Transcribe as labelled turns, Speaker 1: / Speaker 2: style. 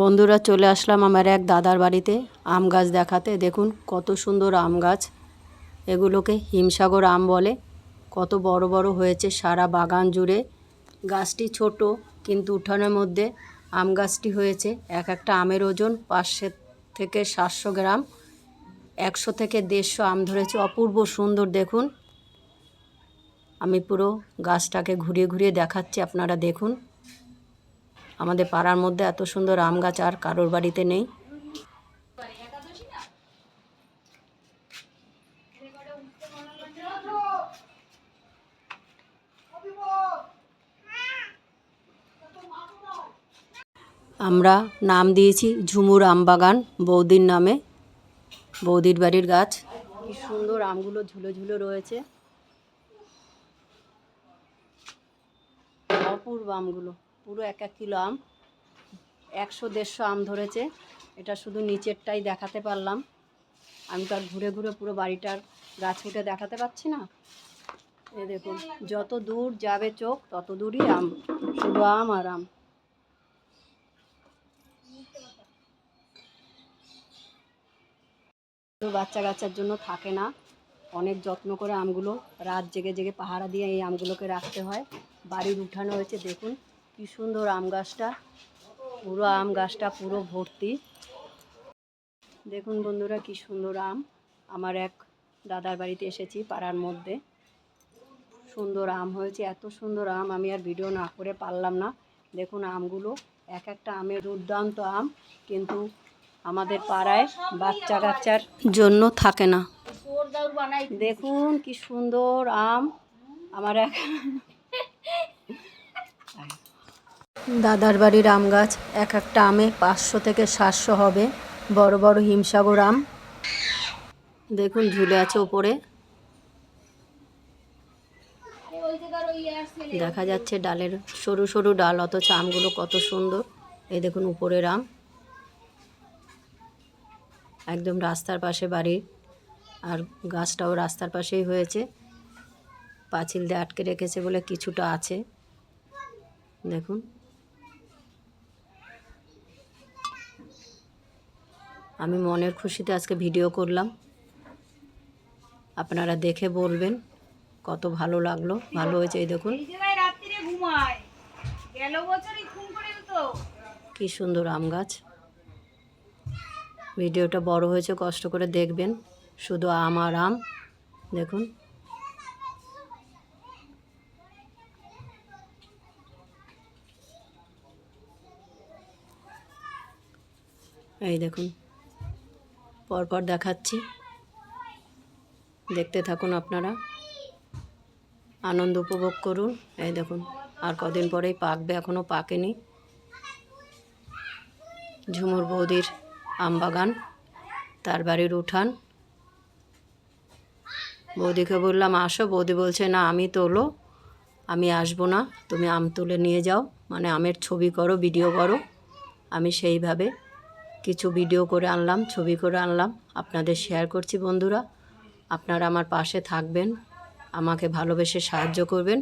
Speaker 1: বন্ধুরা চলে আসলাম আমার এক দাদার বাড়িতে আম গাছ দেখাতে। দেখুন কত সুন্দর আম গাছ। এগুলোকে হিমসাগর আম বলে। কত বড় বড় হয়েছে সারা বাগান জুড়ে। গাছটি ছোট, কিন্তু উঠানের মধ্যে আম গাছটি হয়েছে। এক একটা আমের ওজন পাঁচশো থেকে সাতশো গ্রাম। একশো থেকে দেড়শো আম ধরেছে। অপূর্ব সুন্দর, দেখুন। আমি পুরো গাছটাকে ঘুরিয়ে ঘুরিয়ে দেখাচ্ছি, আপনারা দেখুন। আমাদের পাড়ার মধ্যে এত সুন্দর আম গাছ আর কারোর বাড়িতে নেই। আমরা নাম দিয়েছি ঝুমুর আম বাগান, বৌদির নামে। বৌদির বাড়ির গাছ। কি সুন্দর আমগুলো ঝুলো ঝুলো রয়েছে। অপূর্ব আমগুলো। পুরো এক এক কিলো আম। একশো দেড়শো আম ধরেছে। এটা শুধু নিচেরটাই দেখাতে পারলাম। আমি তো আর ঘুরে ঘুরে পুরো বাড়িটার গাছ উঠে দেখাতে পারছি না। এ দেখুন, যত দূর যাবে চোখ, তত দূরই আম। শুধু আম আর আম। বাচ্চা কাচ্চার জন্য থাকে না। অনেক যত্ন করে আমগুলো রাত জেগে জেগে পাহারা দিয়ে এই আমগুলোকে রাখতে হয়। বাড়ির উঠানো হয়েছে, দেখুন। কি সুন্দর আম গাছটা। পুরো আম গাছটা পুরো ভর্তি। দেখুন বন্ধুরা কি সুন্দর আম। আমার এক দাদার বাড়িতে এসেছি পাড়ার মধ্যে। সুন্দর আম হয়েছে, এত সুন্দর আম। আমি আর ভিডিও না করে পারলাম না। দেখুন আমগুলো, এক একটা আমের দুর্দান্ত আম, কিন্তু আমাদের পাড়ায় বাচ্চা কাচ্চার জন্য থাকে না। দেখুন কি সুন্দর আম। আমার এক দাদার বাড়ির আম গাছ এক একটা আমে পাঁচশো থেকে সাতশো হবে। বড় বড় হিমসাগর আম। দেখুন, ঝুলে আছে ওপরে দেখা যাচ্ছে ডালের সরু সরু ডাল, অথচ আমগুলো কত সুন্দর। এই দেখুন, উপরের আম। একদম রাস্তার পাশে বাড়ি আর গাছটাও রাস্তার পাশেই হয়েছে। পাঁচিল দিয়ে আটকে রেখেছে বলে কিছুটা আছে। দেখুন। আমি মনের খুশিতে আজকে ভিডিও করলাম। আপনারা দেখে বলবেন কত ভালো লাগল ভালো হয়েছে এই দেখুন। কি সুন্দর আম গাছ। ভিডিওটা বড় হয়েছে কষ্ট করে দেখবেন। শুধু আম আর আম দেখুন। এই দেখুন। পরপর দেখাচ্ছি। দেখতে থাকুন আপনারা। আনন্দ উপভোগ করুন। এই দেখুন, আর কদিন পরেই পাকবে এখনও পাকেনি। ঝুমুর বৌদির আম বাগান তার বাড়ির উঠান। বৌদিকে বললাম, আসো। বৌদি বলছে, না, আমি তোলো, আমি আসব না। তুমি আম তুলে নিয়ে যাও। মানে আমের ছবি করো, ভিডিও করো। আমি সেইভাবে কিছু ভিডিও করে আনলাম, ছবি করে আনলাম। আপনাদের শেয়ার করছি বন্ধুরা। আপনারা আমার পাশে থাকবেন, আমাকে ভালোবেসে সাহায্য করবেন।